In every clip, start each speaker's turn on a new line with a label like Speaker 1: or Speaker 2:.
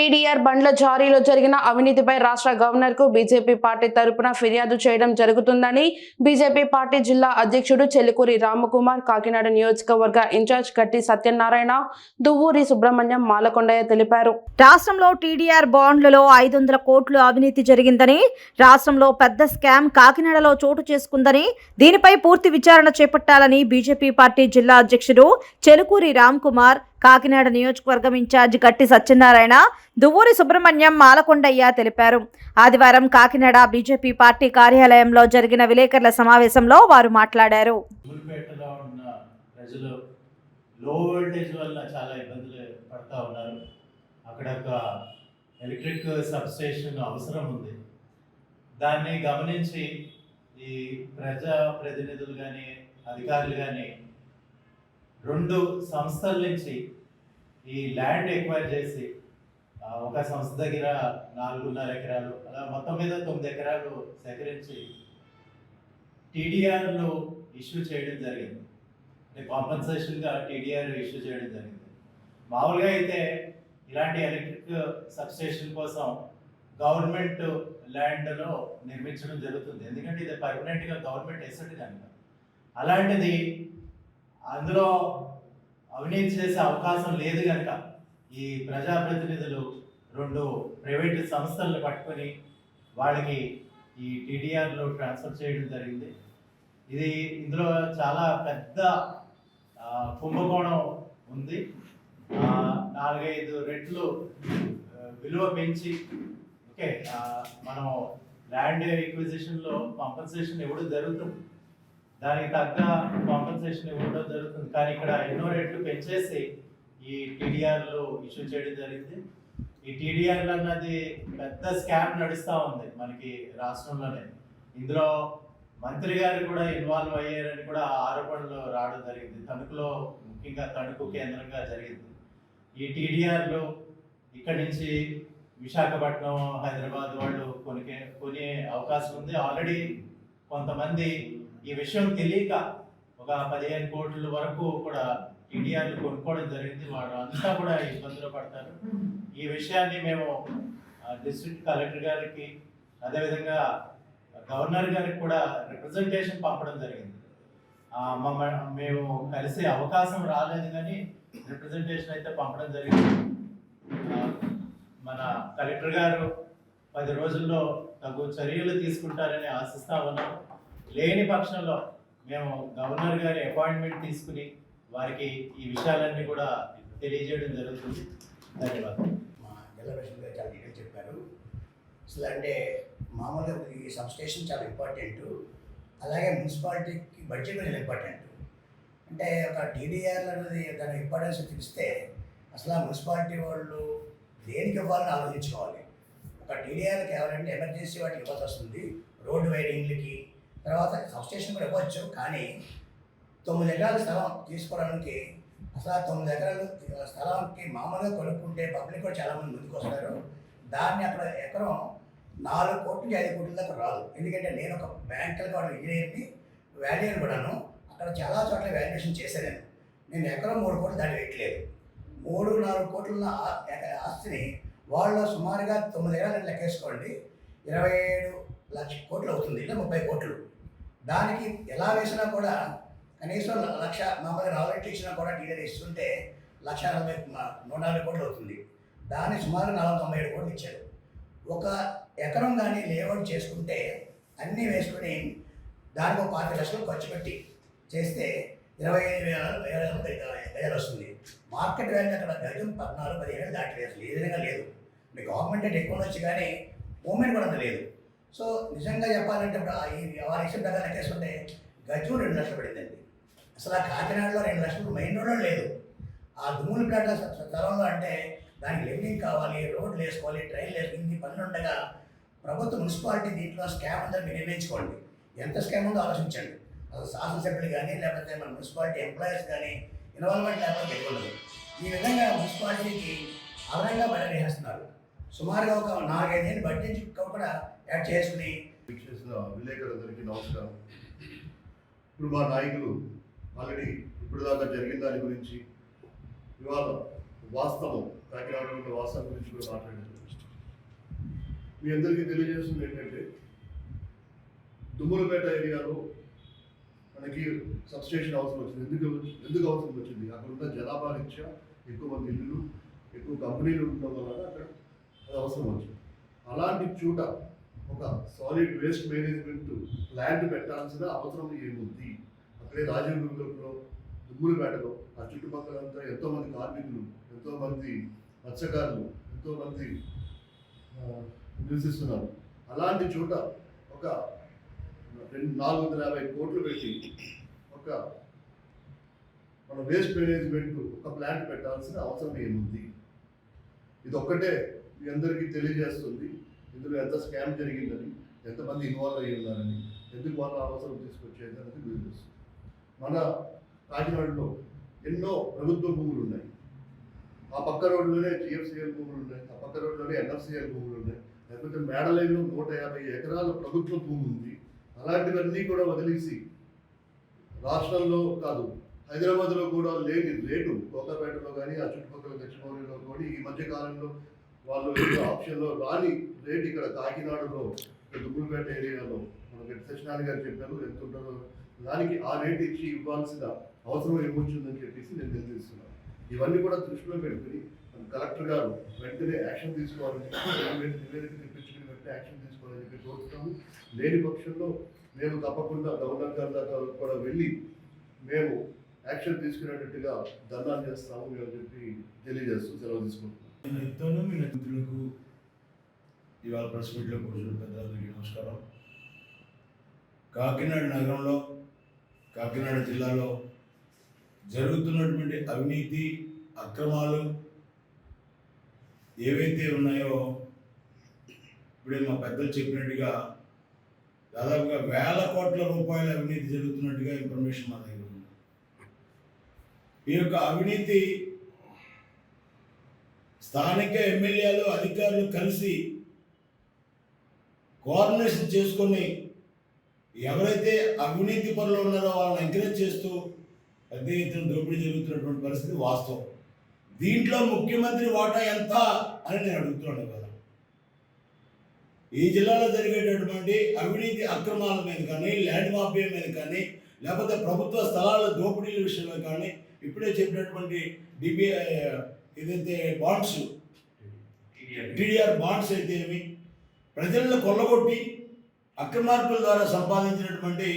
Speaker 1: TDR బండ్ల జారీలో జరిగిన అవినీతిపై రాష్ట్ర గవర్నర్కు బీజేపీ పార్టీ తరపున ఫిర్యాదు చేయడం జరుగుతుందని బీజేపీ పార్టీ జిల్లా అధ్యక్షుడు చెల్లికూరి రామకుమార్ కాకినాడ నియోజకవర్గ ఇన్ఛార్జ్ గట్టి సత్యనారాయణ దువ్వూరి సుబ్రహ్మణ్యం మాలకొండయ్య తెలిపారు.
Speaker 2: రాష్ట్రంలో టీడీఆర్ బాండ్లలో ఐదు వందల కోట్లు అవినీతి జరిగిందని రాష్ట్రంలో పెద్ద స్కామ్ కాకినాడలో చోటు చేసుకుందని దీనిపై పూర్తి విచారణ చేపట్టాలని బీజేపీ పార్టీ జిల్లా అధ్యక్షుడు చెలుకూరి రామ్ కుమార్ కాకినాడ నియోజకవర్గం ఇన్ఛార్జ్ గట్టి సత్యనారాయణ దువ్వూరి సుబ్రహ్మణ్యం మాలకొండయ్య తెలిపారు. ఆదివారం కాకినాడ బీజేపీ పార్టీ కార్యాలయంలో జరిగిన విలేకరుల సమావేశంలో వారు మాట్లాడారు.
Speaker 3: లో వోల్టేజ్ వల్ల చాలా ఇబ్బందులు పడతా ఉన్నారు. అక్కడ ఒక ఎలక్ట్రిక్ సబ్స్టేషన్ అవసరం ఉంది. దాన్ని గమనించి ఈ ప్రజా ప్రతినిధులు కానీ అధికారులు కానీ రెండు సంస్థల నుంచి ఈ ల్యాండ్ ఎక్వైర్ చేసి ఒక సంస్థ దగ్గర నాలుగున్నర ఎకరాలు అలా మొత్తం మీద తొమ్మిది ఎకరాలు సేకరించి టీడీఆర్లో ఇష్యూ చేయడం జరిగింది. అంటే కాంపన్సేషన్గా టీడీఆర్ ఇష్యూ చేయడం జరిగింది. మామూలుగా అయితే ఇలాంటి ఎలక్ట్రిక్ సబ్స్టేషన్ కోసం గవర్నమెంట్ ల్యాండ్లో నిర్మించడం జరుగుతుంది. ఎందుకంటే ఇది పర్మనెంట్గా గవర్నమెంట్ ఎసెట్ కనుక. అలాంటిది అందులో అవినీతి చేసే అవకాశం లేదు కనుక ఈ ప్రజాప్రతినిధులు రెండు ప్రైవేట్ సంస్థలను పట్టుకొని వాళ్ళకి ఈ టీడీఆర్లో ట్రాన్స్ఫర్ చేయడం జరిగింది. ఇది ఇందులో చాలా పెద్ద కుంభకోణం ఉంది. నాలుగైదు రెట్లు విలువ పెంచి ఓకే మనం ల్యాండ్ ఎక్విజిషన్లో కాంపన్సేషన్ ఎవడు జరుగుతుంది. దానికి తగ్గ కాంపెన్సేషన్ ఇవ్వడం జరుగుతుంది. కానీ ఇక్కడ ఎన్నో రేట్లు పెంచేసి ఈ టీడీఆర్లు ఇష్యూ చేయడం జరిగింది. ఈ టీడీఆర్లు అన్నది పెద్ద స్కామ్ నడుస్తూ ఉంది మనకి రాష్ట్రంలోనే. ఇందులో మంత్రి గారు కూడా ఇన్వాల్వ్ అయ్యారని కూడా ఆరోపణలు రావడం జరిగింది. తణుకులో ముఖ్యంగా తణుకు కేంద్రంగా జరిగింది. ఈ టీడీఆర్లు ఇక్కడి నుంచి విశాఖపట్నం హైదరాబాద్ వాళ్ళు కొనికే కొనే అవకాశం ఉంది. ఆల్రెడీ కొంతమంది ఈ విషయం తెలియక ఒక పదిహేను కోట్ల వరకు కూడా టీడీఆర్లు కొనుక్కోవడం జరిగింది. వాడు అంతా కూడా ఇబ్బందులు పడతారు. ఈ విషయాన్ని మేము డిస్ట్రిక్ట్ కలెక్టర్ గారికి అదేవిధంగా గవర్నర్ గారికి కూడా రిప్రజెంటేషన్ పంపడం జరిగింది. మమ్మ మేము కలిసే అవకాశం రాలేదు కానీ రిప్రజెంటేషన్ అయితే పంపడం జరిగింది. మన కలెక్టర్ గారు పది రోజుల్లో తగు చర్యలు తీసుకుంటారని ఆశిస్తా ఉన్నాం. లేని పక్షంలో మేము గవర్నర్ గారి అపాయింట్మెంట్ తీసుకుని వారికి ఈ విషయాలన్నీ కూడా తెలియజేయడం జరుగుతుంది. ధన్యవాదాలు.
Speaker 4: మా జిల్లా ప్రెసిడెంట్ గారు చాలా డీటెయిల్ చెప్పారు. అసలు అంటే మామూలుగా ఈ సబ్స్టేషన్ చాలా ఇంపార్టెంట్. అలాగే మున్సిపాలిటీకి బడ్జెట్ కూడా ఇంపార్టెంట్. అంటే ఒక టీడీఆర్ అనేది దాని ఇంపార్టెన్స్ తెలిస్తే అసలు ఆ మున్సిపాలిటీ వాళ్ళు దేనికి ఇవ్వాలని ఆలోచించుకోవాలి. ఒక టీడీఆర్ ఎవరంటే ఎమర్జెన్సీ వాటికి ఇవ్వాల్సి వస్తుంది. రోడ్డు వైడింగ్లకి తర్వాత సబ్ స్టేషన్ కూడా ఇవ్వచ్చు కానీ తొమ్మిది ఎకరాల స్థలం తీసుకోవడానికి అసలు తొమ్మిది ఎకరాలు స్థలానికి మామూలుగా కొనుక్కుంటే పబ్లిక్ కూడా చాలామంది ముందుకు వస్తారు. దాన్ని అక్కడ ఎకరం నాలుగు కోట్ల నుంచి ఐదు కోట్ల దాకా రాదు. ఎందుకంటే నేను ఒక బ్యాంకులకు వాడు ఇంజనీర్ని వాల్యూని కూడాను అక్కడ చాలా చోట్ల వాల్యుయేషన్ చేశాను. నేను ఎకరం మూడు కోట్లు దాటి పెట్టలేదు మూడు నాలుగు కోట్ల ఆస్తిని వాళ్ళు సుమారుగా తొమ్మిది ఎకరాలు లెక్కేసుకోండి. ఇరవై ఏడు లక్ష కోట్లు అవుతుంది ఇలా ముప్పై కోట్లు. దానికి ఎలా వేసినా కూడా కనీసం లక్ష మామూలుగా రావాలంటే ఇచ్చినా కూడా టీడీఆర్ ఇస్తుంటే లక్ష నలభై నూట నలభై కోట్లు అవుతుంది. దాన్ని సుమారు నాలుగు తొంభై ఏడు కోట్లు ఇచ్చారు. ఒక ఎకరం కానీ లేఅవుట్ చేసుకుంటే అన్నీ వేసుకుని దానికి ఒక పాతి లక్షలు ఖర్చు పెట్టి చేస్తే ఇరవై ఐదు వేల వేల వేలు వస్తుంది. మార్కెట్ వాల్యూ అక్కడ గజం పద్నాలుగు పదిహేను దాటి అసలు. ఏ విధంగా లేదు. గవర్నమెంట్ టెక్నాలజీ ఎక్కువ కానీ మూమెంట్ కూడా అంత లేదు. సో నిజంగా చెప్పాలంటే ఇప్పుడు ఆ ఈ వారి ఇష్టం ప్రకారం లెక్కేసుకుంటే గజం రెండు లక్షలు పడిందండి. అసలు ఆ కాకినాడలో రెండు లక్షలు మెయిన్ రోడ్లో లేదు. ఆ దుమ్ములపేట స్థలంలో అంటే దానికి లెవెలింగ్ కావాలి రోడ్లు వేసుకోవాలి ట్రైన్లు వేసుకుని ఇన్ని పనులు ఉండగా ప్రభుత్వ మున్సిపాలిటీ దీంట్లో స్కామ్ ఉందని మీరు నిర్ణయించుకోండి ఎంత స్కామ్ ఉందో ఆలోచించండి. అసలు శాసనసభ్యులు కానీ లేకపోతే మన మున్సిపాలిటీ ఎంప్లాయీస్ కానీ ఇన్వాల్వ్మెంట్ లేకపోతే ఉండదు. ఈ విధంగా మున్సిపాలిటీకి అదనంగా బయట వేస్తున్నారు సుమారుగా ఒక నాలుగైదేళ్ళు బడ్జెట్ కూడా యాడ్ చేసుకుని
Speaker 5: చేసిన విలేకరులందరికీ నమస్కారం. ఇప్పుడు మా నాయకులు ఆల్రెడీ ఇప్పుడు దాకా జరిగిన దాని గురించి ఇవాళ వాస్తవం కాకినాడలో వాస్తవం గురించి కూడా మాట్లాడారు. మీ అందరికీ తెలియజేస్తుంది ఏంటంటే దుమ్ములపేట ఏరియాలో మనకి సబ్స్టేషన్ అవసరం వచ్చింది. ఎందుకు ఎందుకు అవసరం వచ్చింది? అక్కడ ఉన్న జనాభా రీత్యా ఎక్కువ మంది ఇల్లులు ఎక్కువ కంపెనీలు ఉండడం వలన అక్కడ అది అవసరం వచ్చింది. అలాంటి చోట ఒక సాలిడ్ వేస్ట్ మేనేజ్మెంట్ ప్లాంట్ పెట్టాల్సిన అవసరం ఏముంది? అక్కడే రాజీవ్ నగర్లో దుమ్ములపేటలో ఆ చుట్టుపక్కలంతా ఎంతో మంది కార్మికులు ఎంతో మంది మత్స్యకారులు ఎంతో మంది నివసిస్తున్నారు. అలాంటి చోట ఒక రెండు నాలుగు వందల యాభై కోట్లు పెట్టి ఒక మన వేస్ట్ మేనేజ్మెంట్ ఒక ప్లాంట్ పెట్టాల్సిన అవసరం ఏముంది? ఇది ఒక్కటే మీ అందరికీ తెలియజేస్తుంది. ఇందులో ఎంత స్కామ్ జరిగిందని ఎంతమంది ఇన్వాల్వ్ అయ్యి ఉన్నారని ఎందుకు వాళ్ళ అవసరం తీసుకొచ్చేది అనేది తెలియజేస్తుంది మన కాకినాడలో ఎన్నో ప్రభుత్వ భూములు ఉన్నాయి. ఆ పక్క రోడ్లోనే జిఎఫ్సిఎల్ భూములు ఉన్నాయి ఆ పక్క రోడ్లోనే ఎన్ఎఫ్సిఎల్ భూములు ఉన్నాయి. లేకపోతే మేడలైన్లో నూట యాభై ఎకరాల ప్రభుత్వ భూమి ఉంది. అలాంటివన్నీ కూడా వదిలేసి రాష్ట్రంలో కాదు హైదరాబాద్లో కూడా లేని రేటు కోకాపేటలో కానీ ఆ చుట్టుపక్కల దక్షిణ కానీ ఈ మధ్య కాలంలో వాళ్ళు ఆప్షన్లో రాని రేట్ ఇక్కడ కాకినాడలో ఇక్కడ దుమ్ములపేట ఏరియాలో మనకి సత్యనారాయణ గారు చెప్పారు ఎంత ఉంటుందో దానికి ఆ రేట్ ఇచ్చి ఇవ్వాల్సిన అవసరం ఏమొచ్చిందని చెప్పేసి నేను తెలియజేస్తున్నాను ఇవన్నీ కూడా దృష్టిలో పెట్టుకుని కలెక్టర్ గారు వెంటనే యాక్షన్ తీసుకోవాలని చెప్పి నివేదిక తెప్పించుకుని వెంటనే యాక్షన్ తీసుకోవాలని చెప్పి కోరుతున్నాము లేని పక్షంలో మేము తప్పకుండా గవర్నర్ గారి దాకా కూడా వెళ్ళి మేము యాక్షన్ తీసుకునేటట్టుగా ధర్నాలు చేస్తాము అని చెప్పి తెలియజేస్తూ సెలవు తీసుకుంటున్నాం
Speaker 6: ఎంతోనో మీ మిత్రులకు ఇవాళ ప్రెస్ మీట్లో కూర్చున్న పెద్దలందరికీ నమస్కారం. కాకినాడ నగరంలో కాకినాడ జిల్లాలో జరుగుతున్నటువంటి అవినీతి అక్రమాలు ఏవైతే ఉన్నాయో ఇప్పుడే మా పెద్దలు చెప్పినట్టుగా దాదాపుగా వేల కోట్ల రూపాయల అవినీతి జరుగుతున్నట్టుగా ఇన్ఫర్మేషన్ మా దగ్గర ఉంది. ఈ యొక్క అవినీతి స్థానిక ఎమ్మెల్యేలు అధికారులు కలిసి కోఆర్డినేషన్ చేసుకొని ఎవరైతే అవినీతి పనులు ఉన్నారో వాళ్ళని ఎంకరేజ్ చేస్తూ పెద్ద ఎత్తున దోపిడీ జరుగుతున్నటువంటి పరిస్థితి వాస్తవం. దీంట్లో ముఖ్యమంత్రి వాటా ఎంత అని నేను అడుగుతున్నాను కదా. ఈ జిల్లాలో జరిగేటటువంటి అవినీతి అక్రమాల మీద కానీ ల్యాండ్ మాఫియా మీద కానీ లేకపోతే ప్రభుత్వ స్థలాల దోపిడీల విషయంలో కానీ ఇప్పుడే చెప్పినటువంటి డిబి ఏదైతే బాండ్స్ టీడీఆర్ బాండ్స్ అయితే ఏమి? ప్రజలను కొల్లగొట్టి అక్రమార్కుల ద్వారా సంపాదించినటువంటి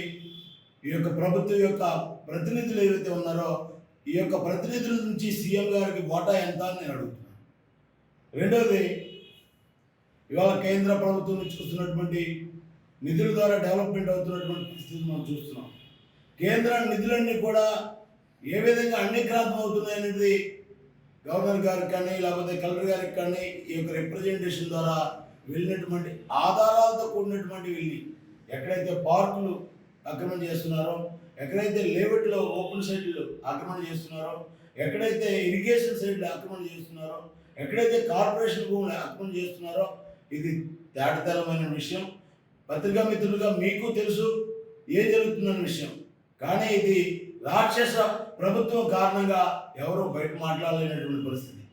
Speaker 6: ఈ యొక్క ప్రభుత్వం యొక్క ప్రతినిధులు ఏవైతే ఉన్నారో ఈ యొక్క ప్రతినిధుల నుంచి సీఎం గారికి వాటా ఎంత అని నేను అడుగుతున్నాను రెండవది ఇవాళ కేంద్ర ప్రభుత్వం నుంచి వస్తున్నటువంటి నిధుల ద్వారా డెవలప్మెంట్ అవుతున్నటువంటి పరిస్థితి మనం చూస్తున్నాం. కేంద్ర నిధులన్నీ కూడా ఏ విధంగా అన్యక్రాంతం అవుతున్నాయి అనేది గవర్నర్ గారికి కానీ లేకపోతే కలెక్టర్ గారికి కానీ ఈ యొక్క రిప్రజెంటేషన్ ద్వారా వెళ్ళినటువంటి ఆధారాలతో కూడినటువంటి వెళ్ళి ఎక్కడైతే పార్కులు ఆక్రమణ చేస్తున్నారో ఎక్కడైతే లేవట్లో ఓపెన్ సైడ్లు ఆక్రమణ చేస్తున్నారో ఎక్కడైతే ఇరిగేషన్ సైడ్లు ఆక్రమణ చేస్తున్నారో ఎక్కడైతే కార్పొరేషన్ భూములు ఆక్రమణ చేస్తున్నారో ఇది దాటితలమైన విషయం. పత్రికా మిత్రులుగా మీకు తెలుసు ఏం జరుగుతుందన్న విషయం. కానీ ఇది రాక్షస ప్రభుత్వం కారణంగా ఎవరు బయట మాట్లాడలేనటువంటి పరిస్థితి.